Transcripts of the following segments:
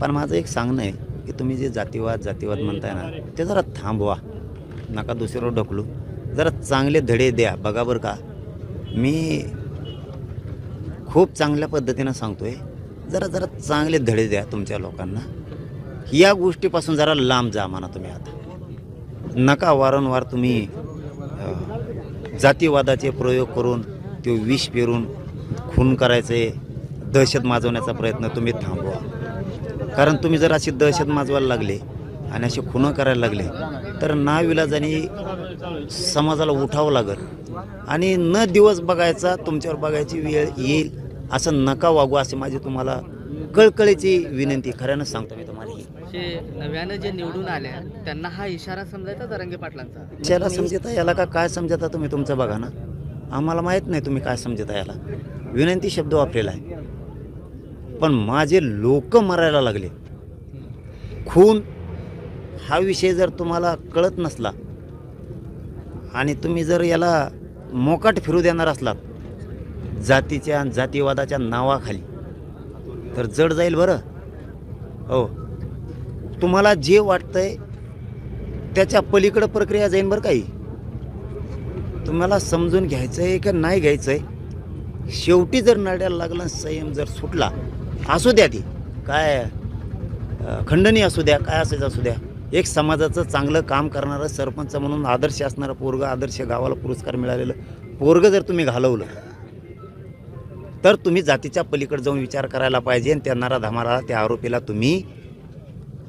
पण माझं एक सांगणं आहे की तुम्ही जे जातीवाद जातीवाद म्हणताय ना ते जरा थांबवा. नका दुसऱ्यावर ढकलू. जरा चांगले धडे द्या. बघा बरं का. मी खूप चांगल्या पद्धतीनं सांगतोय. जरा जरा चांगले धडे द्या तुमच्या लोकांना. या गोष्टीपासून जरा लांब जा म्हणा तुम्ही आता. नका वारंवार तुम्ही जातीवादाचे प्रयोग करून ते विष पेरून खून करायचे दहशत माजवण्याचा प्रयत्न तुम्ही थांबवा. कारण तुम्ही जर अशी दहशत माजवायला लागले आणि असे खुनं करायला लागले तर नाविलाजाने समाजाला उठावं लागल. आणि न दिवस बघायचा तुमच्यावर बघायची वेळ येईल असं नका वागू असे माझी तुम्हाला कळकळीची विनंती. खऱ्यानं सांगतो मी तुम्हाला ही. जे नव्यानं जे निवडून आले त्यांना हा इशारा समजायचा जरांगे पाटलांचा? त्याला समजता याला का काय समजता तुम्ही तुमचं बघा ना. आम्हाला माहीत नाही तुम्ही काय समजता याला. विनंती शब्द वापरेला आहे. पण माझे लोक मरायला लागले. खून हा विषय जर तुम्हाला कळत नसला आणि तुम्ही जर याला मोकाट फिरू देणार असलात जातीच्या आणि जातीवादाच्या नावाखाली तर जड जाईल बरं. हो. तुम्हाला जे वाटतंय त्याच्या पलीकडं प्रक्रिया जाईन बरं काही. तुम्हाला समजून घ्यायचं आहे का नाही घ्यायचं आहे शेवटी जर नड्याला लागला संयम जर सुटला असू द्या ती. काय खंडणी असू द्या काय असायचं असू द्या. एक समाजाचं चांगलं काम करणारं सरपंच म्हणून आदर्श असणारं पोरग आदर्श गावाला पुरस्कार मिळालेलं पोरग जर तुम्ही घालवलं तर तुम्ही जातीच्या पलीकडे जाऊन विचार करायला पाहिजे आणि त्यांनारा धमारा त्या आरोपीला तुम्ही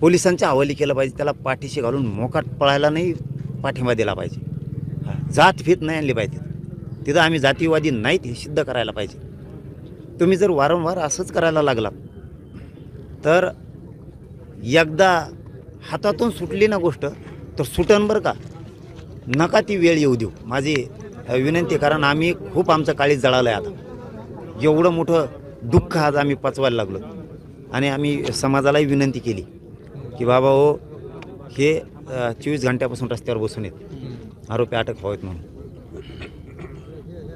पोलिसांच्या हवाली केलं पाहिजे. त्याला पाठीशी घालून मोकाट पळायला नाही पाठिंबा दिला पाहिजे. जात फीत नाही आणली पाहिजे. तिथं आम्ही जातीवादी नाहीत हे सिद्ध करायला पाहिजे. तुम्ही जर वारंवार असंच करायला लागलात तर एकदा हातातून सुटली ना गोष्ट तर सुटन बरं का? नका ती वेळ येऊ देऊ. माझी विनंती कारण आम्ही खूप आमचं काळीच जळालं आहे आता. एवढं मोठं दुःख आज आम्ही पचवायला लागलो. आणि आम्ही समाजालाही विनंती केली की बाबा हो हे चोवीस घंट्यापासून रस्त्यावर बसून येत आरोपी अटक व्हावेत म्हणून.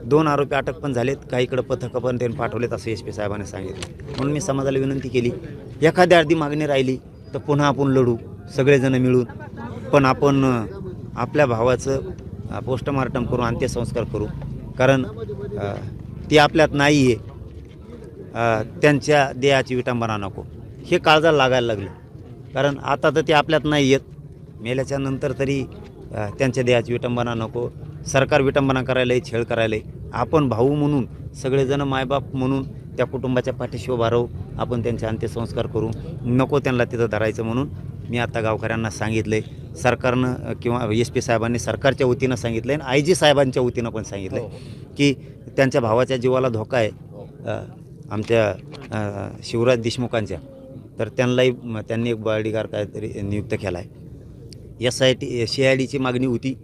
दोन आरोपी अटक पण झालेत. काहीकडं पथकं पण त्यांनी पाठवलेत असं एस पी साहेबांनी सांगितलं. म्हणून मी समाजाला विनंती केली एखाद्या अर्धी मागणी राहिली तर पुन्हा आपण लढू सगळेजण मिळून. पण आपण आपल्या भावाचं पोस्टमार्टम करू अंत्यसंस्कार करू. कारण ती आपल्यात नाही आहे त्यांच्या देहाची विटंबना नको. हे काळजाला लागायला लागलं. कारण आता तर ते आपल्यात नाही येत मेल्याच्या नंतर तरी त्यांच्या देहाची विटंबना नको. सरकार विटंबना करायला छेळ करायला आपण भाऊ म्हणून सगळेजण मायबाप म्हणून त्या कुटुंबाच्या पाठीशी उभा राहू आपण त्यांचे अंत्यसंस्कार करू. नको त्यांना तिथं धरायचं म्हणून मी आता गावकऱ्यांना सांगितलं आहे सरकारनं किंवा एस पी साहेबांनी सरकारच्या वतीनं सांगितलं आहे आणि आय जी साहेबांच्या वतीनं पण सांगितलं आहे की त्यांच्या भावाच्या जीवाला धोका आहे. अ, आमच्या शिवराज देशमुखांच्या. तर त्यांनाही त्यांनी एक बॉडीगार्ड काहीतरी नियुक्त केला आहे S I T C I डीची मागणी होती.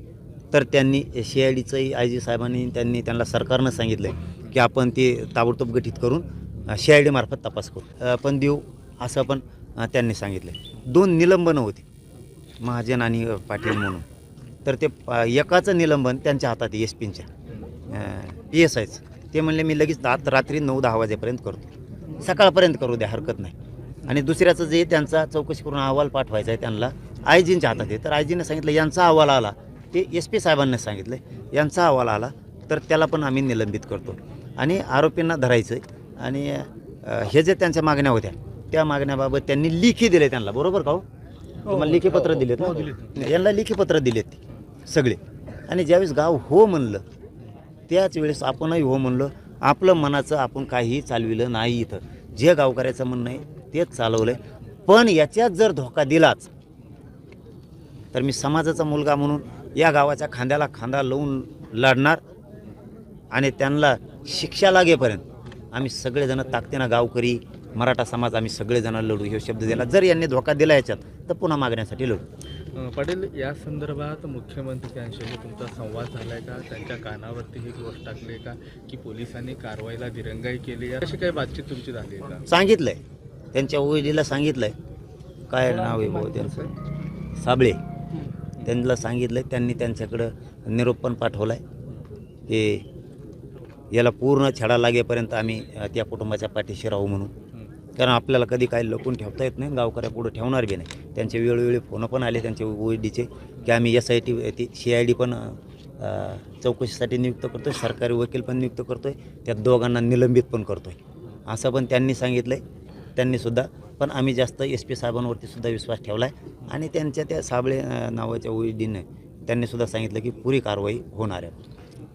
तर त्यांनी सी आय डीचंही आय जी साहेबांनी त्यांनी त्यांना सरकारनं सांगितलं आहे की आपण ते ताबडतोब गठीत करून सी आय डीमार्फत तपास करू. पण देऊ असं पण त्यांनी सांगितलं आहे दोन निलंबनं होती महाजन आणि पाटील म्हणून. तर ते एकाचं निलंबन त्यांच्या हातात एस पींच्या. पी एस आयचं. ते म्हणले मी लगेच आत रात्री नऊ दहा वाजेपर्यंत करतो. सकाळपर्यंत करू द्या हरकत नाही. आणि दुसऱ्याचं जे त्यांचा चौकशी करून अहवाल पाठवायचा आहे त्यांना आयजींच्या हातात आहे. तर आयजीनं सांगितलं यांचा अहवाल आला ते एस पी साहेबांना सांगितलं यांचा अहवाल आला तर त्याला पण आम्ही निलंबित करतो. आणि आरोपींना धरायचं आहे आणि हे जे त्यांच्या मागण्या होत्या त्या मागण्याबाबत त्यांनी लिखी दिले त्यांना. बरोबर का हो? तुम्हाला लिखी पत्र दिलेत ना? यांना लिखी पत्र दिलेत सगळे. आणि ज्यावेळेस गाव हो म्हणलं त्याच वेळेस आपणही हो म्हणलं आपलं मनाचं आपण काहीही चालविलं नाही इथं. जे गावकऱ्याचं म्हणणं आहे तेच चालवलं आहे पण याच्यात जर धोका दिलाच तर मी समाजाचा मुलगा म्हणून या गावाच्या खांद्याला खांदा लावून लढणार आणि त्यांना शिक्षा लागेपर्यंत आम्ही सगळेजण ताकदीनं गावकरी मराठा समाज आम्ही सगळेजण लढू. हे शब्द दिला. जर यांनी धोका दिला याच्यात तर पुन्हा मागण्यासाठी लढू. पाटील या संदर्भात मुख्यमंत्र्यांशी तुमचा संवाद झालाय का? त्यांच्या कानावरती ही गोष्ट टाकली का? की पोलिसांनी कारवाईला दिरंगाई केली आहे? अशी काही बातचीत तुमची झाली आहे का? सांगितलंय. त्यांच्या ओळीला सांगितलंय. काय नाव आहे भाऊ त्यांचं? साबळे. त्यांना सांगितलं त्यांनी त्यांच्याकडं निरोप पण पाठवलाय. की याला पूर्ण छडा लागेपर्यंत आम्ही त्या कुटुंबाच्या पाठीशी राहू म्हणून. कारण आपल्याला कधी काही लपून ठेवता येत नाही गावकऱ्या पुढं ठेवणार बी नाही. त्यांचे वेळोवेळी फोनं पण आले त्यांचे ओ डीचे की आम्ही एस आय टी ती सी आय डी पण चौकशीसाठी नियुक्त करतो आहे सरकारी वकील पण नियुक्त करतो आहे त्या दोघांना निलंबित पण करतो आहे असं पण त्यांनी सांगितलं आहे त्यांनीसुद्धा पण आम्ही जास्त एस पी साहेबांवरती सुद्धा विश्वास ठेवला आहे आणि त्यांच्या त्या साबळे नावाच्या ओ डीने त्यांनीसुद्धा सांगितलं की पुरी कारवाई होणार आहे.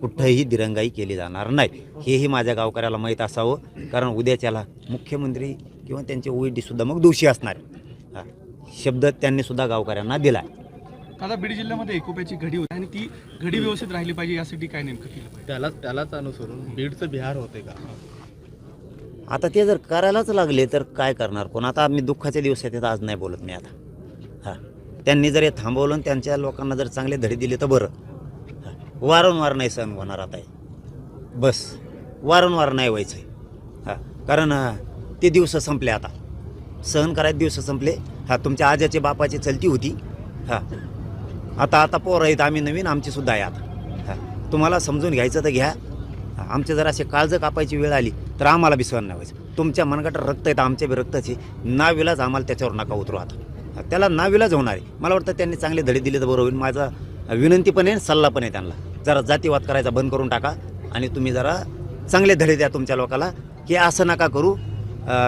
कुठंही दिरंगाई केली जाणार नाही. हेही माझ्या गावकऱ्याला माहीत असावं कारण उद्याच्याला मुख्यमंत्री किंवा त्यांचे ओ सुद्धा मग दोषी असणार. हा. शब्द त्यांनीसुद्धा गावकऱ्यांना दिला आहे आता बीड जिल्ह्यामध्ये एकोप्याची घडी होती. आणि ती घडी व्यवस्थित राहिली पाहिजे यासाठी काय नेमकं केलं त्याला त्यालाच अनुसरून बीडचं बिहार होते का? आता ते जर करायलाच लागले तर काय करणार कोण? आता मी दुःखाच्या दिवसात येतं आज नाही बोलत मी आता. हां. त्यांनी जर हे थांबवलं आणि त्यांच्या लोकांना जर चांगले धडे दिले तर बरं. हां. वारंवार नाही सहन होणार आता हे. बस. वारंवार नाही व्हायचं आहे हां. कारण ते दिवस संपले आता. सहन करायचे दिवस संपले. हां तुमच्या आजाचे बापाची चलती होती. हां. आता आता पोरं आहेत आम्ही नवीन आमचीसुद्धा आहे आता. हां. तुम्हाला समजून घ्यायचं तर घ्या. हां, आमचे जर असे काळजं कापायची वेळ आली तर आम्हाला बी सहन नाही व्हायचं. तुमच्या मनगट रक्त येतं आमच्या बी रक्ताचे नाविलाज आम्हाला त्याच्यावर नका उतरू आता. त्याला नाविलाज होणार आहे. मला वाटतं त्यांनी चांगले धडे दिले तर बरं होईल. माझा विनंती पण आहे सल्ला पण आहे त्यांना. जरा जातीवाद करायचा बंद करून टाका आणि तुम्ही जरा चांगले धडे द्या तुमच्या लोकाला की असं नका करू.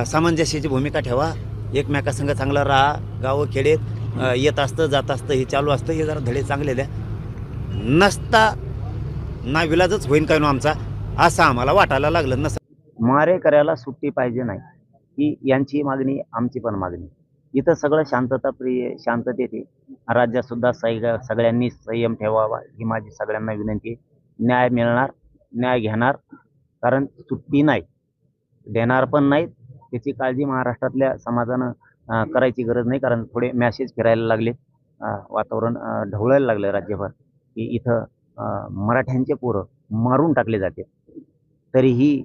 सामंजस्याची भूमिका ठेवा. एकमेकासंग चांगलं राहा. गावं खेडेत येत असतं जात असतं हे चालू असतं हे जरा धडे चांगले द्या. नसता ना विलाजच होईन काय नो आमचा असं आम्हाला वाटायला लागलं. नस मारेकऱ्याला सुट्टी पाहिजे नाही. ही यांची मागणी आमची पण मागणी. इथं सगळं शांतता प्रिय शांततेत आहे. राज्यात सुद्धा सगळ्यांनी संयम ठेवावा ही माझी सगळ्यांना विनंती न्याय मिळणार न्याय घेणार कारण सुट्टी नाही. देणार पण नाहीत. त्याची काळजी महाराष्ट्रातल्या समाजानं करायची गरज नाही कारण थोडे मॅसेज फिरायला लागले. वातावरण ढवळायला लागलं राज्यभर. की इथं मराठ्यांचे पोरं मारून टाकले जाते. तरीही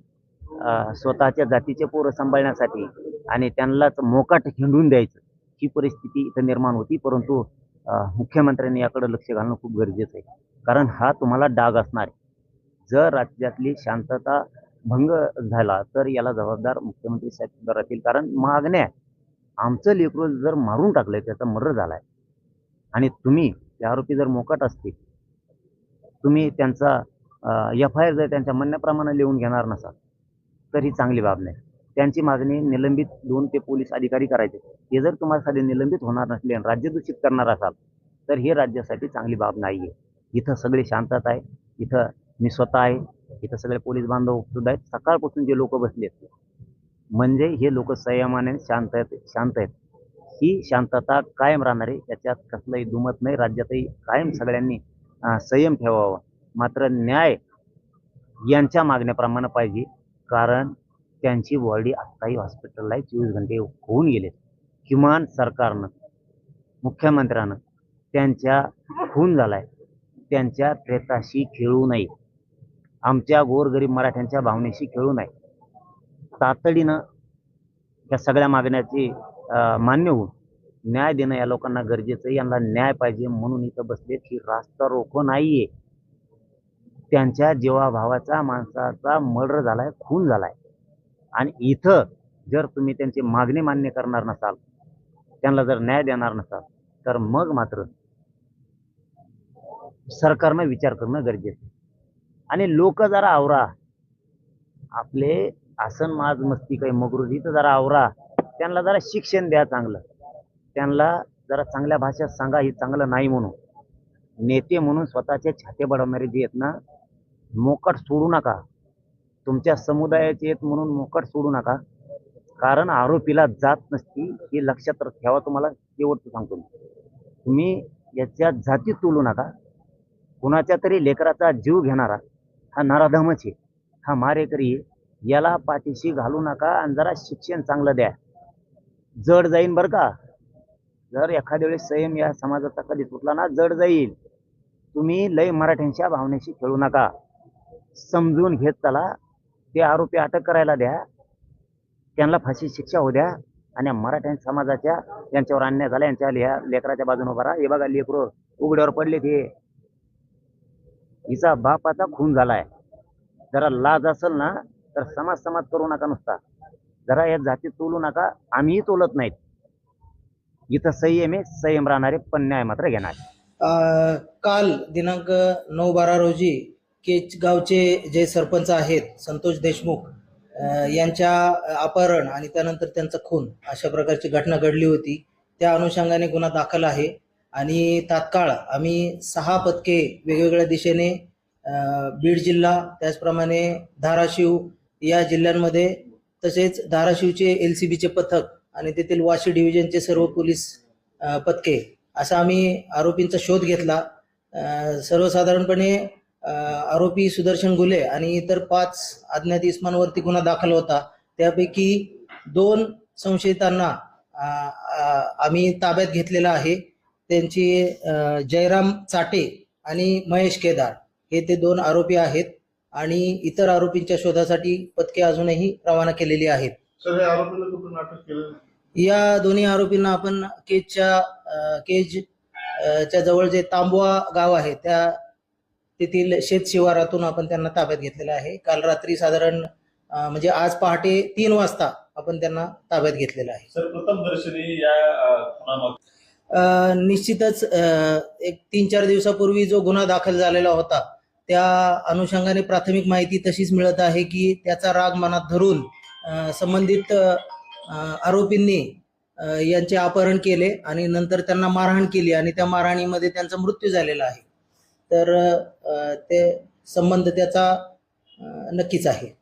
स्वतःच्या जातीचे पोरं सांभाळण्यासाठी आणि त्यांनाच मोकाट हिंडून द्यायचं. ही परिस्थिती इथं निर्माण होती परंतु मुख्यमंत्र्यांनी याकडे लक्ष घालणं खूप गरजेचं आहे. कारण हा तुम्हाला डाग असणार आहे. जर राज्यातली शांतता भंग झाला तर याला जबाबदार मुख्यमंत्री साहेब राहतील. कारण मागण्या आमचं लेकरू जर मारून टाकलंय त्याचा मर्र झालाय. आणि तुम्ही ते आरोपी जर मोकाट असतील तुम्ही त्यांचा एफ आय आर जर त्यांच्या म्हणण्याप्रमाणे लिहून घेणार नसाल तर ही चांगली बाब नाही. त्यांची मागणी निलंबित दोन ते पोलीस अधिकारी करायचे. हे जर तुम्हाला निलंबित होणार नसले आणि राज्य दूषित करणार असाल तर हे राज्यासाठी चांगली बाब नाही आहे इथं सगळी शांतता आहे. इथं मी स्वतः आहे. इथं सगळे पोलीस बांधव सुद्धा आहेत. सकाळपासून जे लोक बसलेत म्हणजे हे लोक संयमाने शांत आहेत शांत आहेत. ही शांतता कायम राहणार आहे त्याच्यात कसलंही दुमत नाही. राज्यातही कायम सगळ्यांनी संयम ठेवावा. मात्र न्याय यांच्या मागण्याप्रमाणे पाहिजे. कारण त्यांची बॉडी आत्ताही हॉस्पिटलला चोवीस घंटे होऊन गेले. किमान सरकारनं मुख्यमंत्र्यानं त्यांच्या खून झालाय. त्यांच्या प्रेताशी खेळू नये. आमच्या गोरगरीब मराठ्यांच्या भावनेशी खेळू नये. तातडीनं या सगळ्या मागण्याची मान्य होऊन न्याय देणं या लोकांना गरजेचं आहे. यांना न्याय पाहिजे म्हणून इथं बसले की रास्ता रोको नाहीये. त्यांच्या जीवाभावाचा माणसाचा मर्डर झालाय खून झालाय. आणि इथं जर तुम्ही त्यांची मागणी मान्य करणार नसाल त्यांना जर न्याय देणार नसाल तर मग मात्र सरकारनं विचार करणं गरजेचं आहे. आणि लोक जरा आवरा. आपले आसन माज मस्ती काही मगरुरी तर जरा आवरा. त्यांना जरा शिक्षण द्या चांगलं. त्यांना जरा चांगल्या भाषेत सांगा हे चांगलं नाही म्हणून. नेते म्हणून स्वतःचे छाते बडवणारे जे आहेत ना मोकट सोडू नका. तुमच्या समुदायाचे आहेत म्हणून मोकट सोडू नका. कारण आरोपीला जात नसती हे लक्षात ठेवा तुम्हाला शेवटचं सांगतो तुम्ही याच्या जाती तोलू नका. कुणाच्या तरी लेकराचा जीव घेणारा हा नराधमच आहे. हा मारेकरी याला पाठीशी घालू नका आणि जरा शिक्षण चांगलं द्या. जड जाईन बरं का. जर एखाद्या वेळेस संयम या समाजाचा कधी तुटला ना जड जाईल. तुम्ही लय मराठ्यांच्या भावनेशी खेळू नका. समजून घेत चला. ते आरोपी अटक करायला द्या. त्यांना फाशी शिक्षा होऊ द्या. आणि मराठ्या समाजाच्या यांच्यावर अन्याय झाला यांच्या लिहा लेकराच्या बाजूने उभा राहा. हे बघा लेकरो उघड्यावर पडले ते. हिचा बापाचा खून झालाय. जरा लाज असेल ना तर समाज समाज करू नका नुसता. जरा या जाती तोलू नका. आम्हीही तोलत नाहीत. इथं संयम आहे संयम राहणारे पण न्याय मात्र घेणार काल दिनांक नऊ बारा रोजी केचगावचे जे सरपंच आहेत संतोष देशमुख यांच्या अपहरण आणि त्यानंतर त्यांचा खून अशा प्रकारची घटना घडली होती. त्या अनुषंगाने गुन्हा दाखल आहे आणि तात्काळ आम्ही सहा पथके वेगवेगळ्या दिशेने बीड जिल्हा त्याचप्रमाणे धाराशिव या जिल्ह्यांमध्ये तसेच धाराशिवचे एल सी बीचे पथक आणि तेथील वाशी डिव्हिजनचे सर्व पोलीस पथके असा आम्ही आरोपींचा शोध घेतला. सर्वसाधारणपणे आरोपी सुदर्शन गुले आणि इतर पाच अज्ञात इस्मांवरती गुन्हा दाखल होता. त्यापैकी दोन संशयितांना आम्ही ताब्यात घेतलेला आहे. त्यांची जयराम चाटे आणि महेश केदार हे ते दोन आरोपी आहेत आणि इतर आरोपींच्या शोधासाठी पथके अजूनही रवाना केलेली आहेत. या दोन्ही आरोपींना आपण केजच्या केज च्या जवळ जे तांबवा गाव आहे त्या तेथील शेत शिवारातून आपण त्यांना ताब्यात घेतलेलं आहे. काल रात्री साधारण म्हणजे आज पहाटे तीन वाजता आपण त्यांना ताब्यात घेतलेलं आहे. सर प्रथम दर्शनी या अ, खुनामाग अ, निश्चितच एक तीन चार दिवसापूर्वी जो गुन्हा दाखल झालेला होता त्या अनुषंगाने प्राथमिक माहिती तशीच मिळत आहे की त्याचा राग मनात धरून संबंधित आरोपींनी यांचे अपहरण केले आणि नंतर त्यांना मारहाण केली आणि त्या मारहाणीमध्ये त्यांचा मृत्यू झालेला आहे. तर ते संबंध त्याचा नक्कीच आहे.